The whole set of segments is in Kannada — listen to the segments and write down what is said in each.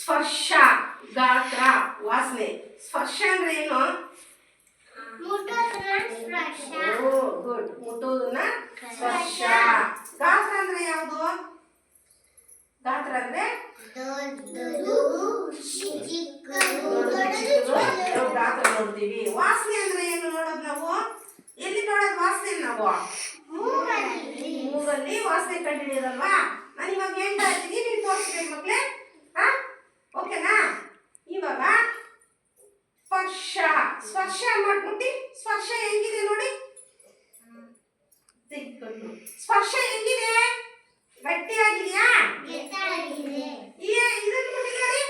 ಸ್ಪರ್ಶ ಗಾತ್ರ ವಾಸನೆ. ಸ್ಪರ್ಶ ಅಂದ್ರೆ ಏನು? ಗುಡ್ ಮುಟ್ಟೋದನ್ನ ಸ್ಪರ್ಶ. ಗಾತ್ರ ಅಂದ್ರೆ ಯಾವುದು? ಗಾತ್ರ ಅಂದ್ರೆ ಗಾತ್ರ ನೋಡ್ತೀವಿ. ವಾಸನೆ ಅಂದ್ರೆ ಏನು ನೋಡೋದು ನಾವು? ಎಲ್ಲಿ ನೋಡೋದು ವಾಸನೆ ನಾವು? ಮೂಗಲ್ಲಿ. ವಾಸನೆ ಕಂಡುಹಿಡಿಯೋದಲ್ವಾ ನಾನು ಇವಾಗ ಹೇಳ್ತಾ ಇದ್ದೀನಿ ನೀವು ತೋರಿಸ್ಬೇಕು ಮಕ್ಳೇ. ಹಾ ಓಕೆನಾ ಇವಾಗ ಸ್ಪರ್ಶ ಸ್ಪರ್ಶ ಮಾಡ್ಬಿಟ್ಟು ಸ್ಪರ್ಶ ಹೆಂಗಿದೆ ನೋಡಿ ತೆಗ್ದ್ಕೊಂಡು. ಸ್ಪರ್ಶ ಹೆಂಗಿದೆ ಗಟ್ಟಿಯಾಗಿದೆಯಾ ಏ ಇದನ್ನ ನೋಡಿ ನೋಡಿ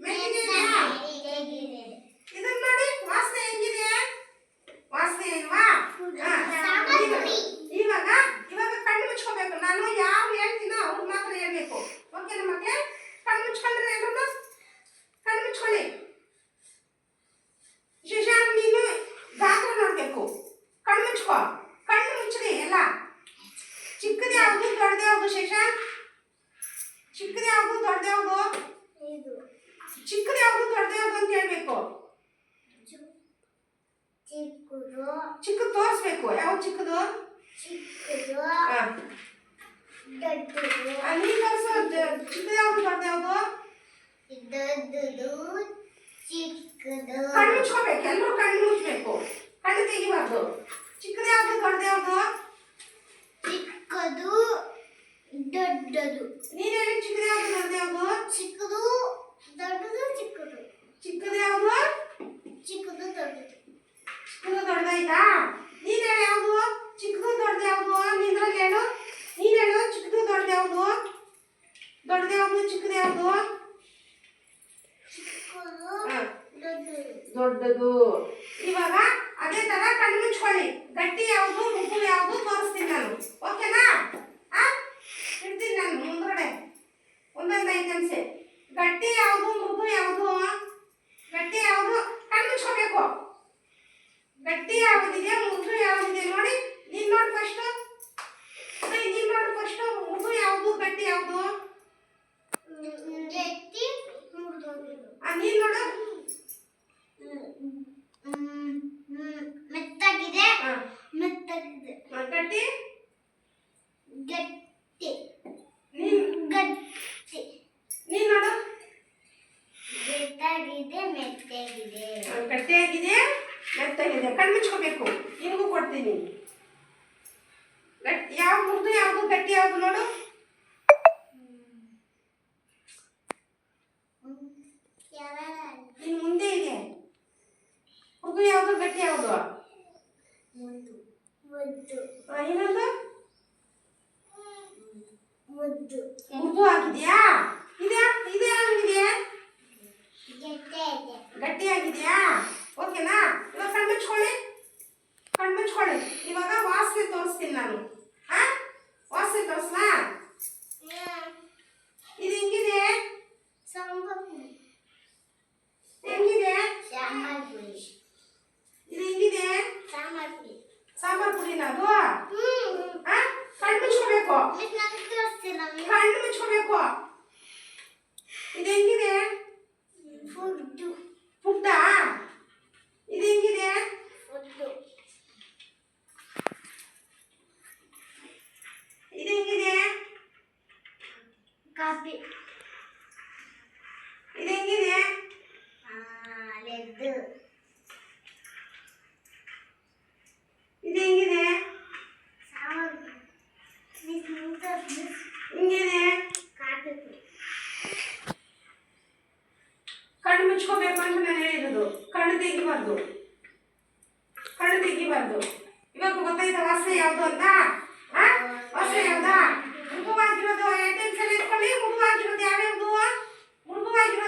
ಮೆತ್ತಿಗಿದೆಯಾ ಇದನ್ನ ನೋಡಿ ವಾಸನೆ ಹೆಂಗಿದೆ ವಾಸನೆ ಇಲ್ವಾ ಹಾ. ಸಾಂಬಾರ್ ಇವಾಗ- ಪುಡಿ. ಇವಾಗ ಇವಾಗ ಕಣ್ಣು ಮುಚ್ಕೋಬೇಕು ನಾನು ಯಾರು ಹೇಳ್ತೀನೋ ಅವ್ರು ಮಾತ್ರ ಹೇಳ್ಬೇಕು ಓಕೆನಾ ಮಕ್ಕಳೇ ಕಣ್ಣು ಮುಚ್ಕೊಂಡ್ರೆ ಎಲ್ಲರೂ ಕಣ್ಣು ಮುಚ್ಕೊಳ್ಳಿ ಶಶಾಂಕ್ ನೀನು ಗಾತ್ರ ನೋಡ್ಬೇಕು ಕಣ್ಣು ಮುಚ್ಕೋ ಕಣ್ಣು ಮುಚ್ಚ್ರಿ ಎಲ್ಲ ಚಿಕ್ಕದೇ ಯಾವುದು ದೊಡ್ಡದೇ ಯಾವುದು ಶಶಾಂಕ್ ಚಿಕ್ಕದೇ ಯಾವುದು ದೊಡ್ಡದೇ ಯಾವುದು ಚಿಕ್ಕದೇ ಯಾವುದು ದೊಡ್ಡದೇ ಯಾವುದು ಅಂತ ಹೇಳ್ಬೇಕು ಚಿಕ್ಕದು ಚಿಕ್ಕದು ತೋರಿಸ್ಬೇಕು ಯಾವ್ದು ಚಿಕ್ಕದು ಚಿಕ್ಕದು ಹಾ. ದೊಡ್ಡದು ಆ, ನೀನ್ ತೋರಿಸು ಚಿಕ್ಕದು ಯಾವುದು ದೊಡ್ಡದು ಯಾವುದು ದೊಡ್ಡದು ಚಿಕ್ಕದು ಕಣ್ಣು ಮುಚ್ಕೋಬೇಕು ಎಲ್ಲರೂ ಕಣ್ಣು ಮುಚ್ಚಬೇಕು ಕಣ್ಣು ತೆಗಿಬಾರ್ದು ಚಿಕ್ಕದು ಯಾವುದು ದೊಡ್ಡದು ಯಾವುದು ಚಿಕ್ಕದು ದೊಡ್ಡದು ನೀನ್ ಹೇಳಿ ಚಿಕ್ಕದು ಯಾವುದು ದೊಡ್ಡದು ಯಾವುದು ಚಿಕ್ಕದು ದೊಡ್ಡದು ಚಿಕ್ಕದು ಚಿಕ್ಕದು ಯಾವುದು ಚಿಕ್ಕದು ದೊಡ್ಡದು ಚಿಕ್ಕದು ದೊಡ್ಡದಾಯ್ತಾ ನೀನ್ ಹೇಳಿ ಯಾವುದು ಚಿಕ್ಕದು ದೊಡ್ಡದು ಯಾವುದು ನಿಂದ್ರಲ್ಲಿ ಹೇಳು ನೀನ್ ಹೇಳು ಚಿಕ್ಕದು ದೊಡ್ಡದು ಯಾವುದು ದೊಡ್ಡದು ಯಾವುದು ಚಿಕ್ಕದು ಯಾವುದು ದೊಡ್ಡದು. ಇವಾಗ ಅದೇ ತರ ಕಣ್ಣು ಮುಚ್ಕೊಳ್ಳಿ ಗಟ್ಟಿ ಯಾವುದು ಮುಗ್ಗು ಯಾವುದು ತೋರಿಸ್ತೀನಿ ನಾನು. ಓಕೆನಾ ಇಡ್ತೀನಿ ನಾನು ಮುಂದ್ಗಡೆ. ಒಂದೊಂದು ಗಟ್ಟಿ ಯಾವುದು ಮುಗ್ಗು ಯಾವುದು ಗಟ್ಟಿ ಯಾವುದು ಕಣ್ಣು ಮುಚ್ಕೋಬೇಕು ಗಟ್ಟಿ ಯಾವುದಿದೆ ಮುಗ್ಗು ಯಾವುದಿದೆ ನೋಡಿ ನೀನ್ ನೋಡಿ ಫಸ್ಟ್ ನೀನ್ ನೋಡಿ ಫಸ್ಟ್ ಮುಗ್ಗು ಯಾವುದು ಗಟ್ಟಿ ಯಾವುದು ಗಟ್ಟಿ ಮುರಿದೋಗಿದ್ದು ಆ ನೀನ್ ನೋಡು ಮೆತ್ತಾಗಿದೆ ಆ, ಮೆತ್ತಾಗಿದೆ ಆ, ಗಟ್ಟಿ ಗಟ್ಟಿ ನೀನ್ ಗಟ್ಟಿ ನೀನ್ ನೋಡು ಮೆತ್ತಾಗಿದೆ ಮೆತ್ತಾಗಿದೆ ಗಟ್ಟಿಯಾಗಿದೆ ಮೆತ್ತಾಗಿದೆ. ಕಣ್ಣು ಮುಚ್ಕೋಬೇಕು. ನಿನಗೂ ಕೊಡ್ತೀನಿ. ಗಟ್ಟಿ ಯಾವ ಮುರಿದು ಯಾವುದು ಗಟ್ಟಿ ಯಾವುದು ನೋಡು. ನಿನ್ ಮುಂದೆ ಇದೆ. ಹುಡುಗ ಯಾವುದು ಗಟ್ಟಿ ಯಾವುದು? ಇನ್ನೊಂದು? ಮುದ್ದು. ಮುರಿದು ಆಗಿದೆಯಾ ಇದೆ ಇದೆ ಆಗಿದೆ ಗೆಡ್ಡೆ ಇದೆ ಗಟ್ಟಿಯಾಗಿದೆಯಾ? ಓಕೆನಾ ಇವಾಗ ಕಣ್ಣು ಮುಚ್ಕೊಳ್ಳಿ. ಕಣ್ಣು ಮುಚ್ಕೊಳ್ಳಿ. ಇವಾಗ ವಾಸನೆ ತೋರಿಸ್ತೀನಿ ನಾನು. ಹಾಂ ವಾಸನೆ ತೋರಿಸ್ಲಾ? ಹಿಡಿಬಾರ್ದು ಇವಾಗ ಗೊತ್ತಾಯ್ತಾ ವರ್ಷ ಯಾವುದು ಅಂತ? ವರ್ಷ ಯಾವ್ದಾ? ಮೃದುವಾಗಿರೋದು ಎಟೆನ್ಸಲ್ಲಿ ಎತ್ಕೊಂಡು ಮೃದುವಾಗಿರೋದು ಯಾವ್ಯಾವುದು? ಮೃದುವಾಗಿರೋದು